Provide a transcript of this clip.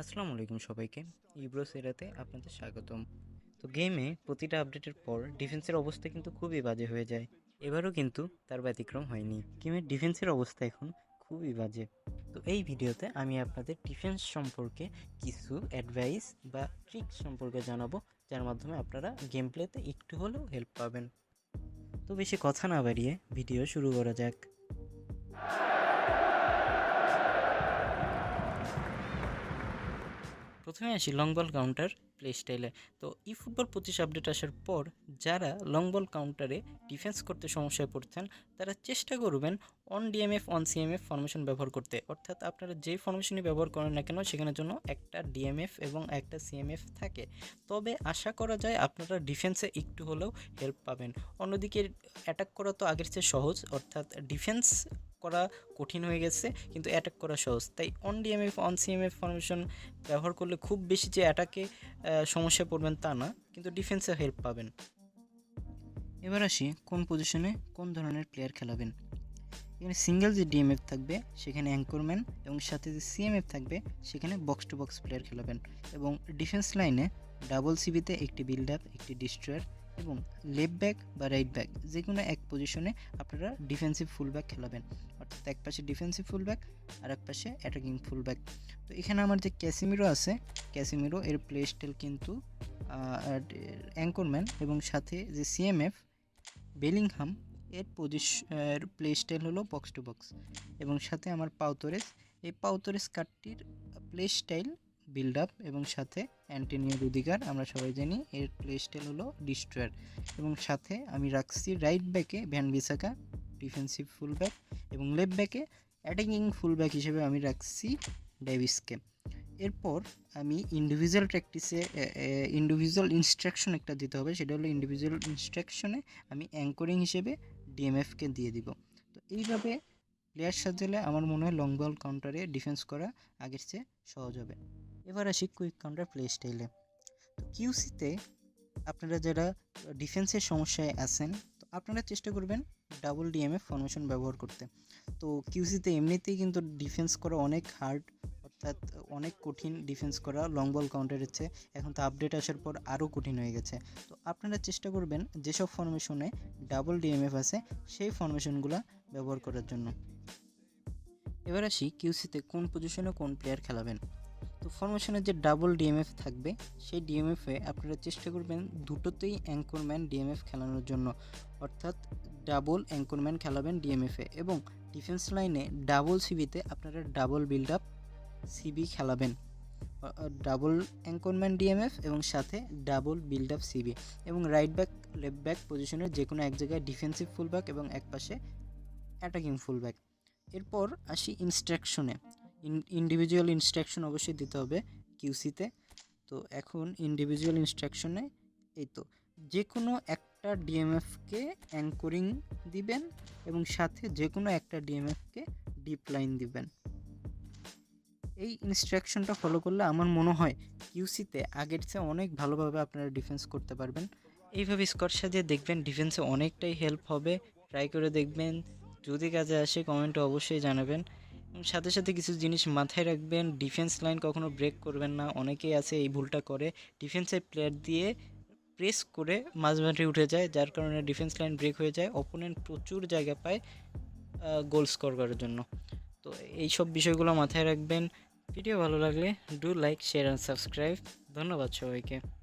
আসসালামু আলাইকুম সবাইকে। ইব্রো সেরাতে আপনাদের স্বাগতম। তো গেমে প্রতিটা আপডেটের পর ডিফেন্সের অবস্থা কিন্তু খুবই বাজে হয়ে যায়। এবারও কিন্তু তার ব্যতিক্রম হয়নি। গেমের ডিফেন্সের অবস্থা এখন খুবই বাজে। তো এই ভিডিওতে আমি আপনাদের ডিফেন্স সম্পর্কে কিছু অ্যাডভাইস বা ট্রিক সম্পর্কে জানাব, যার মাধ্যমে আপনারা গেম প্লেতে একটু হলেও হেল্প পাবেন। তো বেশি কথা না বাড়িয়ে ভিডিও শুরু করা যাক। প্রথমে আসি লং বল কাউন্টার প্লে স্টাইলে তো ই ফুটবল পঁচিশ আপডেট আসার পর যারা লং বল কাউন্টারে ডিফেন্স করতে সমস্যায় পড়ছেন তারা চেষ্টা করবেন on DMF on CMF formation ব্যবহার করতে। অর্থাৎ আপনারা যেই ফরমেশনই ব্যবহার করেন না কেন, সেখানের জন্য একটা ডিএমএফ এবং একটা সিএমএফ থাকে। তবে আশা করা যায় আপনারা ডিফেন্সে একটু হলেও হেল্প পাবেন। অন্যদিকে অ্যাটাক করা তো আগের চেয়ে সহজ, অর্থাৎ ডিফেন্স করা কঠিন হয়ে গেছে, কিন্তু অ্যাটাক করা সহজ। তাই on DMF on CMF formation ব্যবহার করলে খুব বেশি যে অ্যাটাকে সমস্যায় পড়বেন তা না, কিন্তু ডিফেন্সে হেল্প পাবেন। এবার আসি কোন পজিশনে কোন ধরনের প্লেয়ার খেলাবেন। এখানে সিঙ্গেল যে ডিএমএফ থাকবে, সেখানে অ্যাঙ্করম্যান এবং সাথে যে সিএমএফ থাকবে, সেখানে বক্স টু বক্স প্লেয়ার খেলাবেন। এবং ডিফেন্স লাইনে ডাবল সিবিতে একটি বিল্ড আপ একটি ডিস্ট্রয়ার এবং লেফট ব্যাক বা রাইট ব্যাক যে কোনো এক পজিশনে আপনারা ডিফেন্সিভ ফুল ব্যাক খেলাবেন। অর্থাৎ এক পাশে ডিফেন্সিভ ফুল ব্যাক আর এক পাশে অ্যাটাকিং ফুল ব্যাক তো এখানে আমার যে ক্যাসিমিরো আছে, ক্যাসিমিরো এর প্লে স্টাইল কিন্তু অ্যাঙ্করম্যান এবং সাথে যে সিএমএফ বেলিংহাম এর পজিশন প্লে স্টাইল হলো বক্স টু বক্স এবং সাথে আমার পাউতরেস এই পাউতরেস কার্ডটির প্লে স্টাইল বিল্ড আপ এবং সাথে অ্যান্টনিও রুদিগার আমরা সবাই জানি, এর প্লে স্টাইল হলো ডিস্ট্রয়ার এবং সাথে আমি রাখছি রাইট ব্যাকে Wan Bissaka defensive full back এবং লেফট ব্যাকে অ্যাটাকিং ফুল ব্যাক হিসেবে আমি রাখছি ডেভিসকে এরপর আমি ইন্ডিভিজুয়াল প্র্যাকটিসে ইন্ডিভিজুয়াল ইনস্ট্রাকশন একটা দিতে হবে, সেটা হলো ইন্ডিভিজুয়াল ইনস্ট্রাকশনে আমি অ্যাঙ্করিং হিসেবে ডিএমএফকে দিয়ে দিব। তো এইভাবে প্লেয়ার সাজালে আমার মনে হয় লং বল কাউন্টারে ডিফেন্স করা আগের চেয়ে সহজ হবে। এবার আসি কুইক কাউন্টার প্লে স্টাইলে তো কিউসিতে আপনারা যারা ডিফেন্সের সমস্যায় আছেন, তো আপনারা চেষ্টা করবেন ডাবল ডিএমএফ ফরমেশন ব্যবহার করতে। তো কিউসিতে এমনিতেই কিন্তু ডিফেন্স করা অনেক হার্ড অর্থাৎ অনেক কঠিন ডিফেন্স করা লং বল কাউন্টারের চেয়ে এখন তো আপডেট আসার পর আরও কঠিন হয়ে গেছে। তো আপনারা চেষ্টা করবেন যেসব ফরমেশনে ডাবল ডিএমএফ আছে, সেই ফরমেশনগুলো ব্যবহার করার জন্য। এবার আসি কিউসিতে কোন পজিশনে কোন প্লেয়ার খেলাবেন। তো ফরমেশনে যে ডাবল ডিএমএফ থাকবে, সেই ডিএমএফে আপনারা চেষ্টা করবেন দুটোতেই অ্যাঙ্করম্যান ডিএমএফ খেলানোর জন্য। অর্থাৎ ডাবল অ্যাঙ্করম্যান খেলাবেন ডিএমএফে এবং ডিফেন্স লাইনে ডাবল সিবিতে আপনারা ডাবল বিল্ড আপ সিবি খেলাবেন। ডাবল অ্যাঙ্করম্যান ডিএমএফ এবং সাথে ডাবল বিল্ড আপ সিবি এবং রাইট ব্যাক লেফট ব্যাক পজিশনের যে কোনো এক জায়গায় ডিফেন্সিভ ফুল ব্যাক এবং এক পাশে অ্যাটাকিং ফুল ব্যাক এরপর আসি ইনস্ট্রাকশনে ইন্ডিভিজুয়াল ইনস্ট্রাকশন অবশ্যই দিতে হবে কিউসিতে তো। এখন ইন্ডিভিজুয়াল ইনস্ট্রাকশনে এই তো যে কোনো একটা ডিএমএফকে অ্যাঙ্করিং দিবেন এবং সাথে যে কোনো একটা ডিএমএফকে ডিপ লাইন দিবেন। এই ইনস্ট্রাকশনটা ফলো করলে আমার মনে হয় কিউসিতে আগের চেয়ে অনেক ভালোভাবে আপনারা ডিফেন্স করতে পারবেন। এইভাবে স্কট সাজিয়ে দেখবেন ডিফেন্সে অনেকটাই হেল্প হবে। ট্রাই করে দেখবেন, যদি কাজে আসে কমেন্টে অবশ্যই জানাবেন। সাথে সাথে কিছু জিনিস মাথায় রাখবেন ডিফেন্স লাইন কখনো ব্রেক করবেন না। অনেকেই আছে এই ভুলটা করে। ডিফেন্সের প্লেয়ার দিয়ে প্রেস করে মাঝমাঠে উঠে যায়, যার কারণে ডিফেন্স লাইন ব্রেক হয়ে যায়। অপোনেন্ট প্রচুর জায়গা পায় গোল স্কোর করার জন্য। তো এই সব বিষয়গুলো মাথায় রাখবেন। ভিডিও ভালো লাগলে do like share and subscribe ধন্যবাদ সবাইকে।